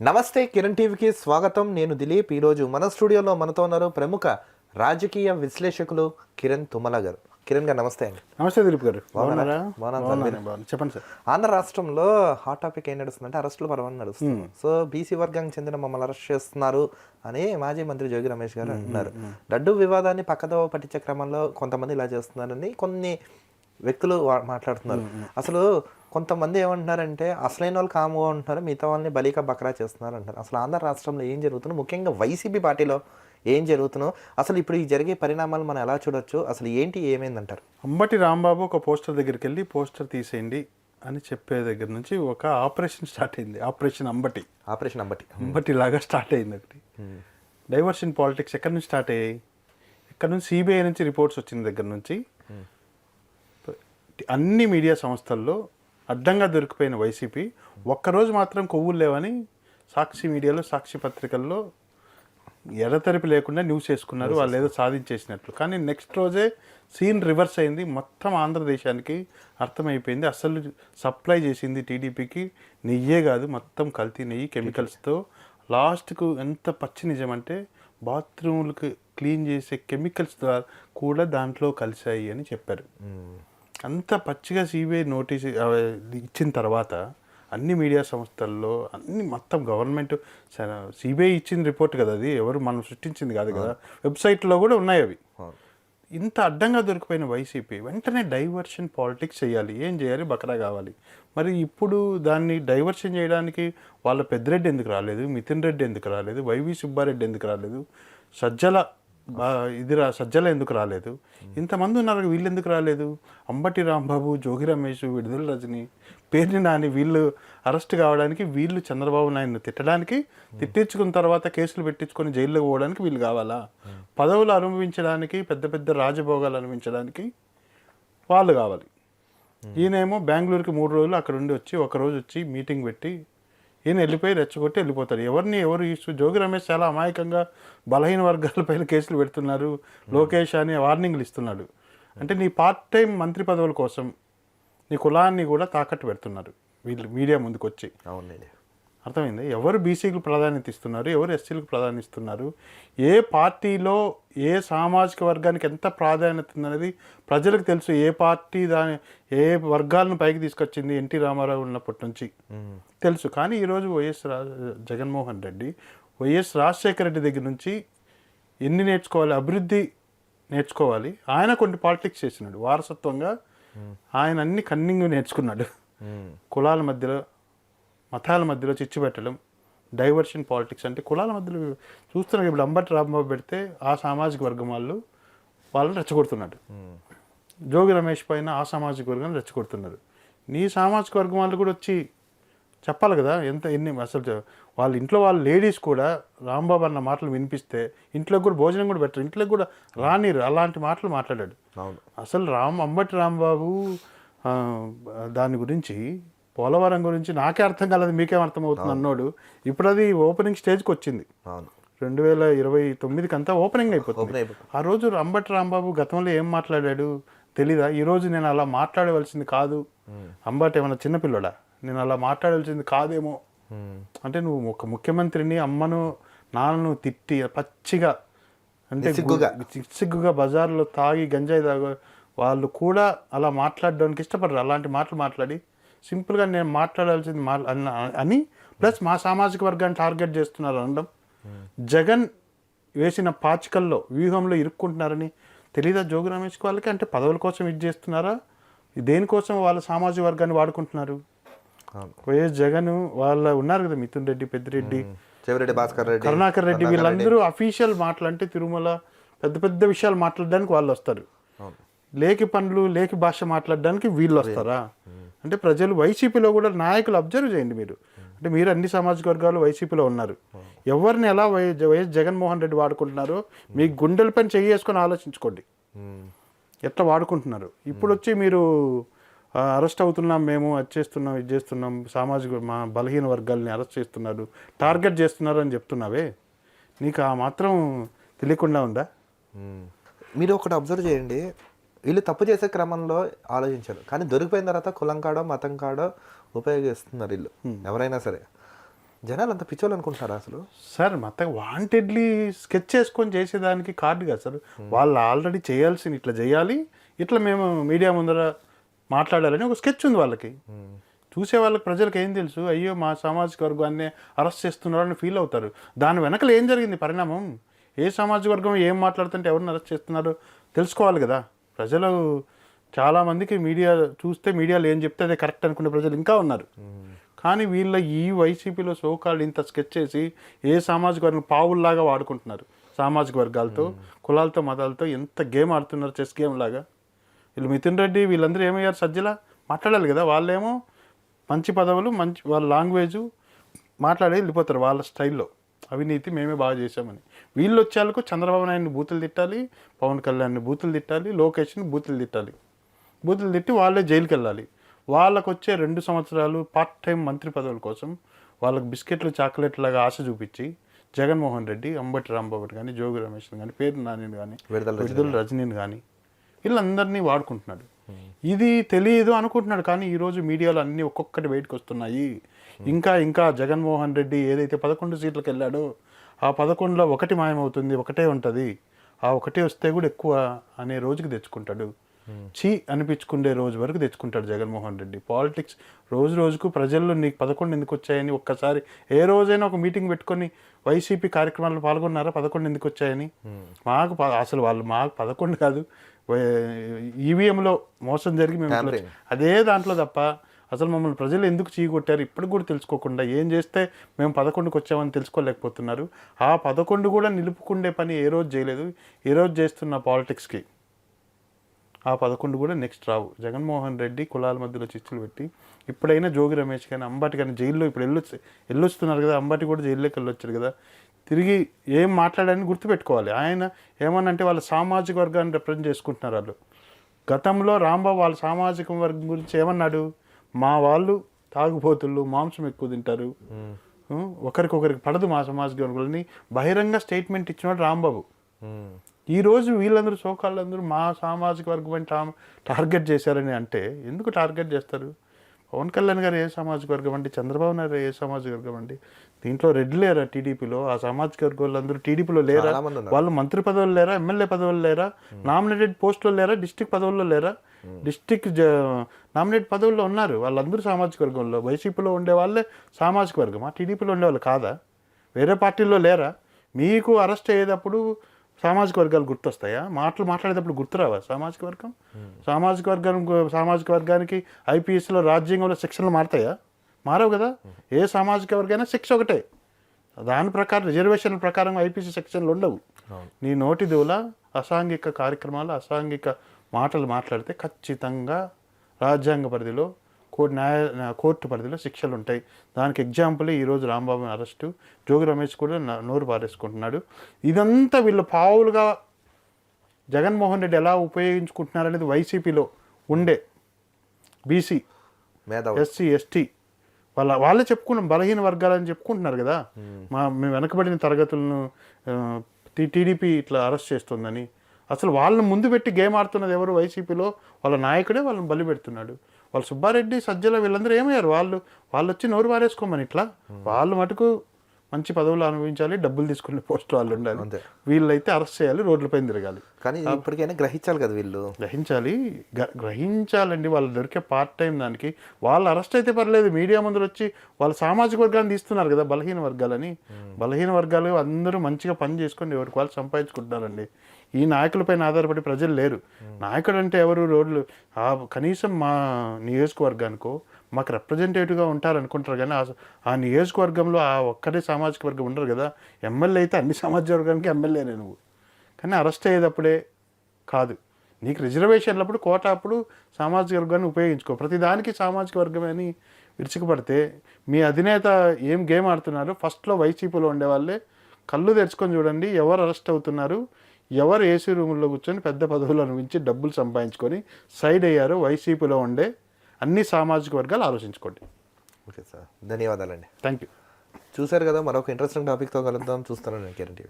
నమస్తే కిరణ్ టీవీకి స్వాగతం. నేను దిలీప్. ఈరోజు మన స్టూడియోలో మనతో ఉన్నారు ప్రముఖ రాజకీయ విశ్లేషకులు కిరణ్ తుమ్మల గారు కిరణ్ గారు నమస్తే అండి. నమస్తే దిలీప్ గారు. చెప్పండి సార్. ఆంధ్ర రాష్ట్రంలో హాట్ టాపిక్ ఏం నడుస్తుందంటే అరెస్టుల పర్వం నడుస్తుంది. సో బీసీ వర్గానికి చెందిన మమ్మల్ని అరెస్ట్ చేస్తున్నారు అని మాజీ మంత్రి జోగి రమేష్ గారు అంటున్నారు లడ్డు వివాదాన్ని పక్కదో పట్టించే క్రమంలో కొంతమంది ఇలా చేస్తున్నారని కొన్ని వ్యక్తులు మాట్లాడుతున్నారు. అసలు కొంతమంది ఏమంటున్నారంటే అసలైన వాళ్ళు కాముగా ఉంటున్నారు మిగతా వాళ్ళని బలిక బకరా చేస్తున్నారు అంటారు అసలు ఆంధ్ర రాష్ట్రంలో ఏం జరుగుతుందో ముఖ్యంగా వైసీపీ పార్టీలో ఏం జరుగుతుందో అసలు ఇప్పుడు ఈ జరిగే పరిణామాలు మనం ఎలా చూడొచ్చు అసలు ఏంటి ఏమైందంటారు? అంబటి రాంబాబు ఒక పోస్టర్ దగ్గరికి వెళ్ళి పోస్టర్ తీసేయండి అని చెప్పే దగ్గర నుంచి ఒక ఆపరేషన్ స్టార్ట్ అయింది. ఆపరేషన్ అంబటి. ఆపరేషన్ అంబటి. అంబటి లాగా స్టార్ట్ అయింది ఒకటి. డైవర్షన్ పాలిటిక్స్ ఎక్కడి నుంచి స్టార్ట్ అయ్యాయి? ఎక్కడి నుంచి సిబిఐ నుంచి రిపోర్ట్స్ వచ్చిన దగ్గర నుంచి అన్ని మీడియా సంస్థల్లో అడ్డంగా దొరికిపోయిన వైసీపీ ఒక్కరోజు మాత్రం కొవ్వులు లేవని సాక్షి మీడియాలో సాక్షి పత్రికల్లో ఎడతెరిపి లేకుండా న్యూస్ వేసుకున్నారు. వాళ్ళు ఏదో సాధించేసినట్లు. కానీ నెక్స్ట్ రోజే సీన్ రివర్స్ అయింది. మొత్తం ఆంధ్రదేశానికి అర్థమైపోయింది. అసలు సప్లై చేసింది టీడీపీకి నెయ్యే కాదు. మొత్తం కల్తీ నెయ్యి కెమికల్స్తో. లాస్ట్కు ఎంత పచ్చి నిజం అంటే బాత్రూమ్లకు క్లీన్ చేసే కెమికల్స్ ద్వారా కూడా దాంట్లో కలిశాయి అని చెప్పారు. అంత పచ్చిగా సిబిఐ నోటీస్ ఇచ్చిన తర్వాత అన్ని మీడియా సంస్థల్లో అన్ని మొత్తం గవర్నమెంట్ సిబిఐ ఇచ్చిన రిపోర్ట్ కదా అది ఎవరు మనం సృష్టించింది కాదు కదా వెబ్సైట్లో కూడా ఉన్నాయి అవి. ఇంత అడ్డంగా దొరికిపోయిన వైసీపీ వెంటనే డైవర్షన్ పాలిటిక్స్ చేయాలి ఏం చేయాలి బకరా కావాలి. మరి ఇప్పుడు దాన్ని డైవర్షన్ చేయడానికి వాళ్ళ పెద్దిరెడ్డి ఎందుకు రాలేదు మితిన్ రెడ్డి ఎందుకు రాలేదు వైవి సుబ్బారెడ్డి ఎందుకు రాలేదు సజ్జల ఇది రా సజ్జల ఎందుకు రాలేదు? ఇంతమంది ఉన్నారు వీళ్ళు ఎందుకు రాలేదు? అంబటి రాంబాబు జోగి రమేష్ విడుదల రజని పేరుని నాని వీళ్ళు అరెస్ట్ కావడానికి వీళ్ళు చంద్రబాబు నాయుడుని తిట్టడానికి తిట్టించుకున్న తర్వాత కేసులు పెట్టించుకొని జైల్లో పోవడానికి వీళ్ళు కావాలా? పదవులు అనుభవించడానికి పెద్ద పెద్ద రాజభోగాలు అనుభవించడానికి వాళ్ళు కావాలి. ఈయనేమో బెంగళూరుకి మూడు రోజులు అక్కడ ఉండి వచ్చి ఒక రోజు వచ్చి మీటింగ్ పెట్టి ఈయన వెళ్ళిపోయి రెచ్చగొట్టి వెళ్ళిపోతాడు. ఎవరిని ఎవరు ఇష్యూ జోగి రమేష్ చాలా అమాయకంగా బలహీన వర్గాలపైన కేసులు పెడుతున్నారు. లోకేష్ అని వార్నింగ్లు ఇస్తున్నాడు. అంటే నీ పార్ట్ టైం మంత్రి పదవుల కోసం నీ కులాన్ని కూడా తాకట్టు పెడుతున్నారు. వీళ్ళు మీడియా ముందుకు వచ్చి అవునండి అర్థమైంది? ఎవరు బీసీలకు ప్రాధాన్యత ఇస్తున్నారు? ఎవరు ఎస్సీలకు ప్రాధాన్యత ఇస్తున్నారు? ఏ పార్టీలో ఏ సామాజిక వర్గానికి ఎంత ప్రాధాన్యత ఉందనేది ప్రజలకు తెలుసు. ఏ పార్టీ దాని ఏ వర్గాలను పైకి తీసుకొచ్చింది ఎన్టీ రామారావు ఉన్నప్పటి నుంచి తెలుసు. కానీ ఈరోజు వైఎస్ రా జగన్మోహన్ రెడ్డి వైఎస్ రాజశేఖర రెడ్డి దగ్గర నుంచి ఎన్ని నేర్చుకోవాలి? అభివృద్ధి నేర్చుకోవాలి. ఆయన కొన్ని పాలిటిక్స్ చేసినాడు. వారసత్వంగా ఆయన అన్ని కన్నింగ్ నేర్చుకున్నాడు. కులాల మధ్యలో మతాల మధ్యలో చిచ్చు పెట్టడం డైవర్షన్ పాలిటిక్స్ అంటే కులాల మధ్యలో చూస్తున్నారు. ఇప్పుడు అంబటి రాంబాబు పెడితే ఆ సామాజిక వర్గం వాళ్ళు వాళ్ళని రెచ్చగొడుతున్నాడు జోగి రమేష్ పైన ఆ సామాజిక వర్గాన్ని రెచ్చగొడుతున్నారు. నీ సామాజిక వర్గం వాళ్ళు కూడా వచ్చి చెప్పాలి కదా ఎంత ఎన్ని అసలు వాళ్ళ ఇంట్లో వాళ్ళ లేడీస్ కూడా రాంబాబు అన్న మాటలు వినిపిస్తే ఇంట్లో కూడా భోజనం కూడా పెట్టరు ఇంట్లో కూడా రానిరు అలాంటి మాటలు మాట్లాడాడు. అవును. అసలు రామ్ అంబటి రాంబాబు దాని గురించి పోలవరం గురించి నాకే అర్థం కాలేదు మీకేం అర్థమవుతుంది అన్నోడు. ఇప్పుడు అది ఓపెనింగ్ స్టేజ్కి వచ్చింది. రెండు వేల ఇరవై తొమ్మిదికి అంతా ఓపెనింగ్ అయిపోతుంది. ఆ రోజు అంబటి రాంబాబు గతంలో ఏం మాట్లాడాడు తెలీదా? ఈ రోజు నేను అలా మాట్లాడవలసింది కాదు. అంబటి ఏమన్నా చిన్నపిల్లడా నేను అలా మాట్లాడవలసింది కాదేమో. అంటే నువ్వు ఒక ముఖ్యమంత్రిని అమ్మను నాన్నను తిట్టి పచ్చిగా అంటే సిగ్గుగా బజార్లో తాగి గంజాయి తాగు వాళ్ళు కూడా అలా మాట్లాడడానికి ఇష్టపడరు. అలాంటి మాటలు మాట్లాడి సింపుల్గా నేను మాట్లాడాల్సింది మా అని ప్లస్ మా సామాజిక వర్గాన్ని టార్గెట్ చేస్తున్నారు అనడం. జగన్ వేసిన పాచికల్లో వ్యూహంలో ఇరుక్కుంటున్నారని తెలీదా జోగి రమేష్ వాళ్ళకి? అంటే పదవుల కోసం ఇది చేస్తున్నారా? దేనికోసం వాళ్ళ సామాజిక వర్గాన్ని వాడుకుంటున్నారు? వైఎస్ జగన్ వాళ్ళ ఉన్నారు కదా మిథున్ రెడ్డి పెద్దిరెడ్డి చెవిరెడ్డి భాస్కర్ రెడ్డి కరుణాకర్ రెడ్డి వీళ్ళందరూ అఫీషియల్ మాటలు అంటే తిరుమల పెద్ద పెద్ద విషయాలు మాట్లాడడానికి వాళ్ళు వస్తారు. లేకి పనులు లేకి భాష మాట్లాడడానికి వీళ్ళు వస్తారా? అంటే ప్రజలు వైసీపీలో కూడా నాయకులు అబ్జర్వ్ చేయండి మీరు. అంటే మీరు అన్ని సామాజిక వర్గాలు వైసీపీలో ఉన్నారు. ఎవరిని ఎలా వై వైఎస్ జగన్మోహన్ రెడ్డి వాడుకుంటున్నారో? మీ గుండెలపైన చెయ్యి వేసుకొని ఆలోచించుకోండి. ఎట్లా వాడుకుంటున్నారు? ఇప్పుడు వచ్చి మీరు అరెస్ట్ అవుతున్నాం మేము అది చేస్తున్నాం ఇది చేస్తున్నాం సామాజిక మా బలహీన వర్గాల్ని అరెస్ట్ చేస్తున్నారు టార్గెట్ చేస్తున్నారు అని చెప్తున్నావే? నీకు ఆ మాత్రం తెలియకుండా ఉందా? మీరు ఒకటి అబ్జర్వ్ చేయండి. వీళ్ళు తప్పు చేసే క్రమంలో ఆలోచించారు. కానీ దొరికిపోయిన తర్వాత కులం కాడో మతం కాడో ఉపయోగిస్తున్నారు వీళ్ళు. ఎవరైనా సరే. జనాలు అంత పిచ్చోళ్ళు అనుకుంటున్నారా అసలు? సార్ మొత్తం వాంటెడ్లీ స్కెచ్ చేసుకొని చేసేదానికి కార్డు కాదు సార్. వాళ్ళు ఆల్రెడీ చేయాల్సింది ఇట్లా చేయాలి ఇట్లా మేము మీడియా ముందర మాట్లాడాలని ఒక స్కెచ్ ఉంది వాళ్ళకి. చూసే వాళ్ళకి ప్రజలకు ఏం తెలుసు? అయ్యో మా సామాజిక వర్గాన్ని అరెస్ట్ చేస్తున్నారు అని ఫీల్ అవుతారు. దాని వెనకలు ఏం జరిగింది పరిణామం? ఏ సామాజిక వర్గం ఏం మాట్లాడుతుంటే ఎవరిని అరెస్ట్ చేస్తున్నారో? తెలుసుకోవాలి కదా. ప్రజలు చాలామందికి మీడియా చూస్తే మీడియాలో ఏం చెప్తే అదే కరెక్ట్ అనుకునే ప్రజలు ఇంకా ఉన్నారు. కానీ వీళ్ళ ఈ వైసీపీలో సోకాళ్ళు ఇంత స్కెచ్ చేసి ఏ సామాజిక వర్గం పావుల్లాగా వాడుకుంటున్నారు. సామాజిక వర్గాలతో కులాలతో మతాలతో ఎంత గేమ్ ఆడుతున్నారు చెస్ గేమ్ లాగా. వీళ్ళు మితిన్ రెడ్డి వీళ్ళందరూ ఏమయ్యారు సజ్జల? మాట్లాడాలి కదా వాళ్ళేమో మంచి పదవులు మంచి వాళ్ళ లాంగ్వేజ్ మాట్లాడి వెళ్ళిపోతారు వాళ్ళ స్టైల్లో. అవినీతి మేమే బాగా చేశామని. వీళ్ళు వచ్చేందుకు చంద్రబాబు నాయుడిని బూతులు తిట్టాలి పవన్ కళ్యాణ్ని బూతులు తిట్టాలి లోకేష్ని బూతులు తిట్టాలి. బూతులు తిట్టి వాళ్ళే జైలుకి వెళ్ళాలి వాళ్ళకు వచ్చే రెండు సంవత్సరాలు పార్ట్ టైం మంత్రి పదవుల కోసం వాళ్ళకి బిస్కెట్లు చాక్లెట్ లాగా ఆశ చూపించి జగన్మోహన్ రెడ్డి అంబటి రాంబాబు కానీ జోగి రమేష్ కానీ పేరు నాని కానీ విడుదల రజనీని కానీ వీళ్ళందరినీ వాడుకుంటున్నాడు. ఇది తెలియదు అనుకుంటున్నాడు. కానీ ఈరోజు మీడియాలో అన్ని ఒక్కొక్కటి బయటకు వస్తున్నాయి. ఇంకా ఇంకా జగన్మోహన్ రెడ్డి ఏదైతే పదకొండు సీట్లకు వెళ్ళాడో ఆ పదకొండులో ఒకటి మాయమవుతుంది ఒకటే ఉంటుంది. ఆ ఒకటే వస్తే కూడా ఎక్కువ అనే రోజుకి తెచ్చుకుంటాడు. చీ అనిపించుకునే రోజు వరకు తెచ్చుకుంటాడు జగన్మోహన్ రెడ్డి. పాలిటిక్స్ రోజు రోజుకు ప్రజల్లో నీకు పదకొండు ఎందుకు వచ్చాయని ఒక్కసారి ఏ రోజైనా ఒక మీటింగ్ పెట్టుకొని వైసీపీ కార్యక్రమాల్లో పాల్గొన్నారా? పదకొండు ఎందుకు వచ్చాయని? మాకు అసలు వాళ్ళు మాకు పదకొండు కాదు. ఈవీఎంలో మోసం జరిగి మేము. అదే దాంట్లో తప్ప అసలు మమ్మల్ని ప్రజలు ఎందుకు చీకొట్టారు? ఇప్పుడు కూడా తెలుసుకోకుండా ఏం చేస్తే మేము పదకొండుకి వచ్చామని తెలుసుకోలేకపోతున్నారు. ఆ పదకొండు కూడా నిలుపుకుండే పని ఏ రోజు చేయలేదు. ఏ రోజు చేస్తున్న పాలిటిక్స్కి. ఆ పదకొండు కూడా నెక్స్ట్ రావు. జగన్మోహన్ రెడ్డి కులాల మధ్యలో చిచ్చులు పెట్టి ఇప్పుడైనా జోగి రమేష్ కానీ అంబటి కానీ జైల్లో ఇప్పుడు వెళ్ళొచ్చు వెళ్ళొస్తున్నారు కదా అంబటి కూడా జైల్లోకి వెళ్ళొచ్చారు కదా. తిరిగి ఏం మాట్లాడాలని గుర్తుపెట్టుకోవాలి. ఆయన ఏమనంటే వాళ్ళ సామాజిక వర్గాన్ని రిప్రజెంట్ చేసుకుంటున్నారు వాళ్ళు. గతంలో రాంబాబు వాళ్ళ సామాజిక వర్గం గురించి ఏమన్నాడు? మా వాళ్ళు తాగుబోతులు మాంసం ఎక్కువ తింటారు. ఒకరికొకరికి పడదు మా సామాజిక వర్గాలని. బహిరంగ స్టేట్మెంట్ ఇచ్చినాడు రాంబాబు. మ్మ్. ఈ రోజు వీళ్ళందరూ సోకాళ్ళందరూ మా సామాజిక వర్గం అని టా- టార్గెట్ చేశారని అంటే ఎందుకు టార్గెట్ చేస్తారు? పవన్ కళ్యాణ్ గారు ఏ సామాజిక వర్గం అండి? చంద్రబాబు నాయుడు ఏ సామాజిక వర్గం అండి? దీంట్లో రెడ్డి లేరా టీడీపీలో? ఆ సామాజిక వర్గం వాళ్ళందరూ టీడీపీలో లేరా. వాళ్ళు మంత్రి పదవులు లేరా? ఎమ్మెల్యే పదవులు లేరా? నామినేటెడ్ పోస్టులో లేరా? డిస్టిక్ పదవుల్లో లేరా? డిస్టిక్ నామినేట్ పదవుల్లో ఉన్నారు. వాళ్ళందరూ సామాజిక వర్గంలో. వైసీపీలో ఉండే వాళ్ళే సామాజిక వర్గం ఆ టీడీపీలో ఉండే వాళ్ళు కాదా? వేరే పార్టీల్లో లేరా? మీకు అరెస్ట్ అయ్యేటప్పుడు సామాజిక వర్గాలు గుర్తొస్తాయా? మాటలు మాట్లాడేటప్పుడు గుర్తురావా? సామాజిక వర్గం? సామాజిక వర్గం సామాజిక వర్గానికి ఐపీఎస్లో రాజ్యాంగంలో శిక్షణలు మారుతాయా? మారవు కదా. ఏ సామాజిక వర్గైనా శిక్ష ఒకటే. దాని ప్రకారం రిజర్వేషన్ ప్రకారం ఐపీసీ సెక్షన్లు ఉండవు. నీ నోటి దూల అసాంఘిక కార్యక్రమాలు అసాంఘిక మాటలు మాట్లాడితే ఖచ్చితంగా రాజ్యాంగ పరిధిలో కోర్టు న్యాయ న్యా- కోర్టు పరిధిలో శిక్షలు ఉంటాయి దానికి ఎగ్జాంపుల్ ఈరోజు రాంబాబు అరెస్టు. జోగి రమేష్ కూడా నోరు పారేసుకుంటున్నాడు. ఇదంతా వీళ్ళు పావులుగా జగన్మోహన్ రెడ్డి ఎలా ఉపయోగించుకుంటున్నారనేది వైసీపీలో ఉండే బీసీ ఎస్సీ ఎస్టీ వాళ్ళ వాళ్ళే చెప్పుకున్నాం బలహీన వర్గాలని చెప్పుకుంటున్నారు కదా. మా మేము వెనకబడిన తరగతులను టీడీపీ ఇట్లా అరెస్ట్ చేస్తుందని. అసలు వాళ్ళని ముందు పెట్టి గేమ్ ఆడుతున్నది ఎవరు? వైసీపీలో వాళ్ళ నాయకుడే వాళ్ళని బలి పెడుతున్నాడు. వాళ్ళు సుబ్బారెడ్డి సజ్జల వీళ్ళందరూ ఏమయ్యారు? వాళ్ళు వాళ్ళు వచ్చి నోరు పారేసుకోమని ఇట్లా? వాళ్ళు మటుకు మంచి పదవులు అనుభవించాలి డబ్బులు తీసుకునే పోస్ట్ వాళ్ళు ఉండాలి. వీళ్ళైతే అరెస్ట్ చేయాలి రోడ్లపైన తిరగాలి. కానీ ఇప్పటికైనా గ్రహించాలి కదా వీళ్ళు? గ్రహించాలి. గ్రహించాలండి. వాళ్ళు దొరికే పార్ట్ టైం దానికి. వాళ్ళు అరెస్ట్ అయితే పర్లేదు. మీడియా ముందు వచ్చి వాళ్ళ సామాజిక వర్గాన్ని తీస్తున్నారు కదా బలహీన వర్గాలని. బలహీన వర్గాలు అందరూ మంచిగా పని చేసుకొని ఎవరికి వాళ్ళు సంపాదించుకుంటున్నారండి. ఈ నాయకులపైన ఆధారపడి ప్రజలు లేరు. నాయకుడు అంటే ఎవరు? రోడ్లు. ఆ కనీసం మా నియోజకవర్గానికో మాకు రిప్రజెంటేటివ్గా ఉంటారు అనుకుంటారు కానీ ఆ- ఆ నియోజకవర్గంలో ఆ ఒక్కటే సామాజిక వర్గం ఉండరు కదా. ఎమ్మెల్యే అయితే అన్ని సామాజిక వర్గానికి ఎమ్మెల్యేనే నువ్వు. కానీ అరెస్ట్ అయ్యేటప్పుడే కాదు. నీకు రిజర్వేషన్లప్పుడు కోట అప్పుడు సామాజిక వర్గాన్ని ఉపయోగించుకో. ప్రతిదానికి సామాజిక వర్గమని అని విరుచుకుపడితే మీ అధినేత ఏం గేమ్ ఆడుతున్నారు ఫస్ట్లో వైసీపీలో ఉండేవాళ్ళే కళ్ళు తెరుచుకొని చూడండి ఎవరు అరెస్ట్ అవుతున్నారు ఎవరు ఏసీ రూముల్లో కూర్చొని పెద్ద పదవులు అనుభవించి డబ్బులు సంపాదించుకొని సైడ్ అయ్యారు వైసీపీలో ఉండే అన్ని సామాజిక వర్గాలు ఆలోచించుకోండి. Okay sir. ధన్యవాదాలండి. థ్యాంక్ యూ చూశారు కదా మరొక ఇంట్రెస్టింగ్ టాపిక్తో కలుద్దాం. చూస్తాను నేను కిరణ్ టీవీ